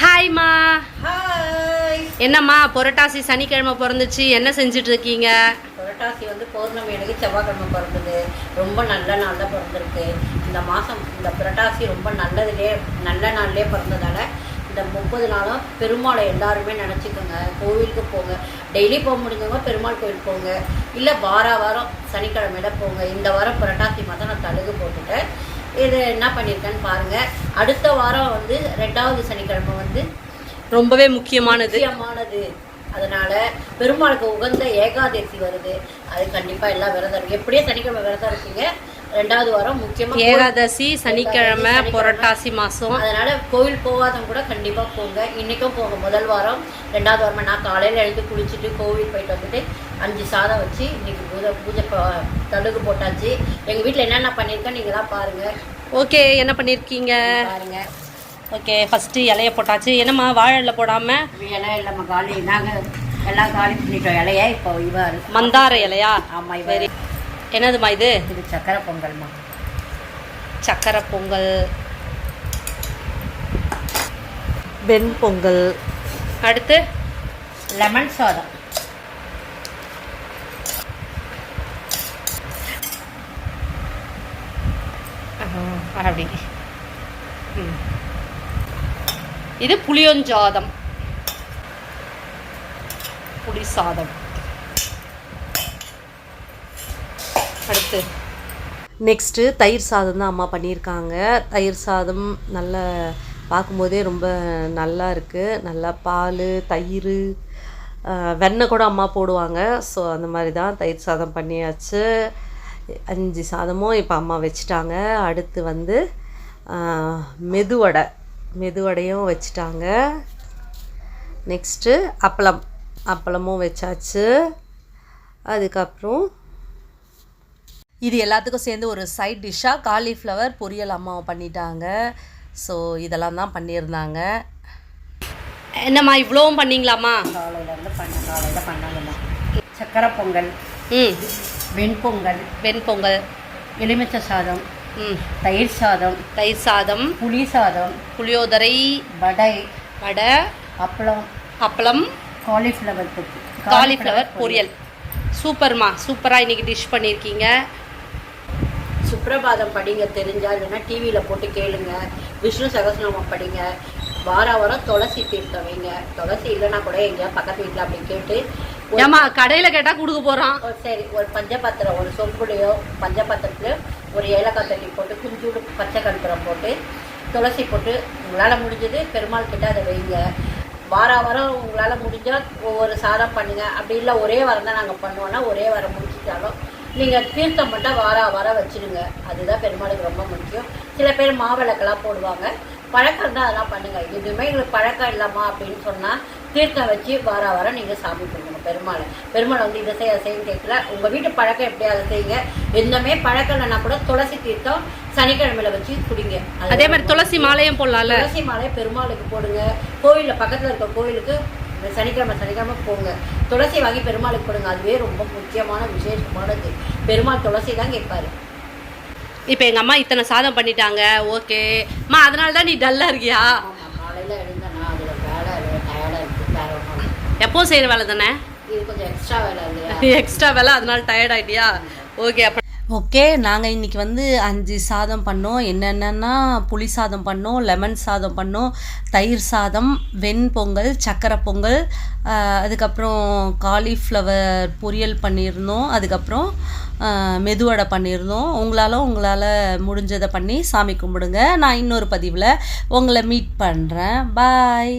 ஹாய்மா hi என்னம்மா புரட்டாசி சனிக்கிழமை பிறந்துச்சு. என்ன செஞ்சுட்டு இருக்கீங்க புரட்டாசி வந்து பௌர்ணமி அன்னைக்கு செவ்வாய்க்கிழமை பிறந்தது. ரொம்ப நல்ல நாள் தான் பிறந்திருக்கு. இந்த மாதம் இந்த புரட்டாசி ரொம்ப நல்லதுலே நல்ல நாள்லேயே பிறந்ததால இந்த முப்பது நாளும் பெருமாளை எல்லாருமே நினச்சிக்கோங்க. கோவிலுக்கு போங்க. டெய்லி போக முடிஞ்சவங்க பெருமாள் கோவில் போங்க. இல்லை வார வாரம் சனிக்கிழமையில போங்க. இந்த வாரம் புரட்டாசி மாதம் நான் தழுகு போட்டுட்டேன். இது என்ன பண்ணியிருக்கேன்னு பாருங்கள் அடுத்த வாரம் வந்து ரெண்டாவது சனிக்கிழமை வந்து ரொம்பவே முக்கியமானது. முக்கியமானது. அதனால பெருமாளுக்கு உகந்த ஏகாதசி வருது. அது கண்டிப்பா எல்லாம் விரதம் இருக்கு எப்படியே சனிக்கிழமை விரதம் இருக்கீங்க? ரெண்டாவது வாரம் முக்கியமா ஏகாதசி சனிக்கிழமை. புரட்டாசி மாசம். அதனால கோவில் போகாதவங்க கூட கண்டிப்பா போங்க. இன்னைக்கும் போங்க முதல் வாரம். ரெண்டாவது வாரம் நான் காலையில எழுந்து குளிச்சுட்டு கோவில் போயிட்டு வந்துட்டு அஞ்சு சாதம் வச்சு இன்னைக்கு பூஜை பூஜை தழுகு போட்டாச்சு. எங்க வீட்ல என்னென்ன பண்ணியிருக்கேன் நீங்க தான் பாருங்க. ஓகே என்ன பண்ணிருக்கீங்க? பாருங்க. ஓகே ஃபர்ஸ்ட் இலைய போட்டாச்சு. என்னம்மா வாழை இலை போடாம? இலை இல்லாம காலி. நாங்க எல்லாம் காலி பண்ணிட்டோம். இலைய இப்போ இவ மந்தார இலையா? ஆமா இவ வெரி என்னதுமா இது? இது சக்கரை பொங்கல்மா. சக்கரை பொங்கல். வெண் பொங்கல். அடுத்து? லெமன் சாதம். ஆஹ், அப்படி ம். இது புளியஞ்சாதம். புளி சாதம் அடுத்து நெக்ஸ்ட்டு தயிர் சாதம் தான் அம்மா பண்ணியிருக்காங்க. தயிர் சாதம் நல்ல பார்க்கும்போதே ரொம்ப நல்லா இருக்குது நல்லா பால் தயிர் வெண்ணெய் கூட அம்மா போடுவாங்க. ஸோ அந்த மாதிரி தான் தயிர் சாதம் பண்ணியாச்சு. அஞ்சு சாதமும் இப்போ அம்மா வச்சுட்டாங்க. அடுத்து வந்து மெதுவடை. மெதுவடையும் வச்சுட்டாங்க. நெக்ஸ்ட்டு அப்பளம். அப்பளமும் வச்சாச்சு. அதுக்கப்புறம் இது எல்லாத்துக்கும் சேர்ந்து ஒரு சைட் டிஷ்ஷாக காலிஃப்ளவர் பொரியல் அம்மாவை பண்ணிட்டாங்க. ஸோ இதெல்லாம் தான் பண்ணியிருந்தாங்க. என்னம்மா இவ்வளோவும் பண்ணீங்களாம்மா? காலையில இருந்து பண்ண காலையில பண்ணாங்கம்மா. சக்கரை பொங்கல் ம். வெண்பொங்கல் வெண்பொங்கல். எலுமிச்சை சாதம் ம். தயிர் சாதம் தயிர் சாதம். புளி சாதம் புளியோதரை. வடை வடை. அப்பளம். அப்பளம். காலிஃப்ளவர் காலிஃப்ளவர் பொரியல். சூப்பர்மா சூப்பராக இன்னைக்கு டிஷ் பண்ணியிருக்கீங்க. சுப்ரபாதம் படிங்க தெரிஞ்சா இல்லைன்னா டிவியில் போட்டு கேளுங்க. விஷ்ணு சகஸ்ரநாமம் படிங்க. வார வாரம் துளசி தீர்த்தம் வைங்க. துளசி இல்லைன்னா கூட எங்கேயா பக்கத்து வீட்டில் அப்படி கேட்டு ஏமா கடையில் கேட்டால் கொடுக்க போகிறான் ஒரு சரி. ஒரு பஞ்சபாத்திரம் ஒரு சொம்புலையோ பஞ்சபாத்திரத்தில் ஒரு ஏலக்காய் தண்ணி போட்டு குஞ்சூடு பச்சை கற்பூரம் போட்டு துளசி போட்டு உங்களால் முடிஞ்சது பெருமாள் கிட்ட அதை வைங்க. வார வாரம் உங்களால் முடிஞ்சால் ஒவ்வொரு சாதம் பண்ணுங்க. அப்படி இல்லை ஒரே வாரம் தான் நாங்கள் பண்ணுவோன்னா ஒரே வாரம் முடிச்சிட்டாலும் நீங்கள் தீர்த்தம் மட்டும் வார வாரம் வச்சிடுங்க அதுதான் பெருமாளுக்கு ரொம்ப முக்கியம். சில பேர் மாவிளக்கெல்லாம் போடுவாங்க. பழக்கம் தான் அதெல்லாம் பண்ணுங்க. எதுவுமே எங்களுக்கு பழக்கம் இல்லைம்மா அப்படின்னு சொன்னால் தீர்த்தம் வச்சு வார வாரம் நீங்கள் சாமி கும்பிடணும் பெருமாளை. பெருமாள் வந்து இதை செய்ய செய்யும் கேட்கல. உங்கள் வீட்டு பழக்கம் எப்படி அதை செய்யுங்க? எந்தமே பழக்கம் இல்லைன்னா கூட துளசி தீர்த்தம் சனிக்கிழமையில வச்சு குடிங்க. அது மாதிரி துளசி மாலையும் போடலாம்ல? துளசி மாலை பெருமாளுக்கு போடுங்க. கோவிலில் பக்கத்தில் இருக்க கோவிலுக்கு இந்த சனிக்கிழமை சனிக்கிழமை போங்க. துளசி வாங்கி பெருமாளுக்கு போடுங்க அதுவே ரொம்ப முக்கியமான விசேஷமானது. பெருமாள் துளசி தான் கேட்பாரு. இப்போ எங்கள் அம்மா இத்தனை சாதம் பண்ணிட்டாங்க. ஓகே. அம்மா அதனால தான் நீ டல்லாக இருக்கியா? காலையில் எழுந்தேன்னா அதில் வேலை டயர்டாக இருக்குது வேற ஒன்றும் எப்பவும் செய்கிற வேலை தானே? இது கொஞ்சம் எக்ஸ்ட்ரா வேலை எக்ஸ்ட்ரா வேலை அதனால டயர்ட் ஆயிட்டியா? ஓகே அப்போ ஓகே நாங்கள் இன்றைக்கி வந்து அஞ்சு சாதம் பண்ணோம். என்னென்னா புளி சாதம் பண்ணோம் லெமன் சாதம் பண்ணோம் தயிர் சாதம் வெண்பொங்கல் சக்கரை பொங்கல் அதுக்கப்புறம் காலிஃப்ளவர் பொரியல் பண்ணியிருந்தோம். அதுக்கப்புறம் மெதுவடை பண்ணியிருந்தோம். உங்களால் உங்களால் முடிஞ்சதை பண்ணி சாமி கும்பிடுங்க. நான் இன்னொரு பதிவில் உங்களை மீட் பண்ணுறேன் பாய்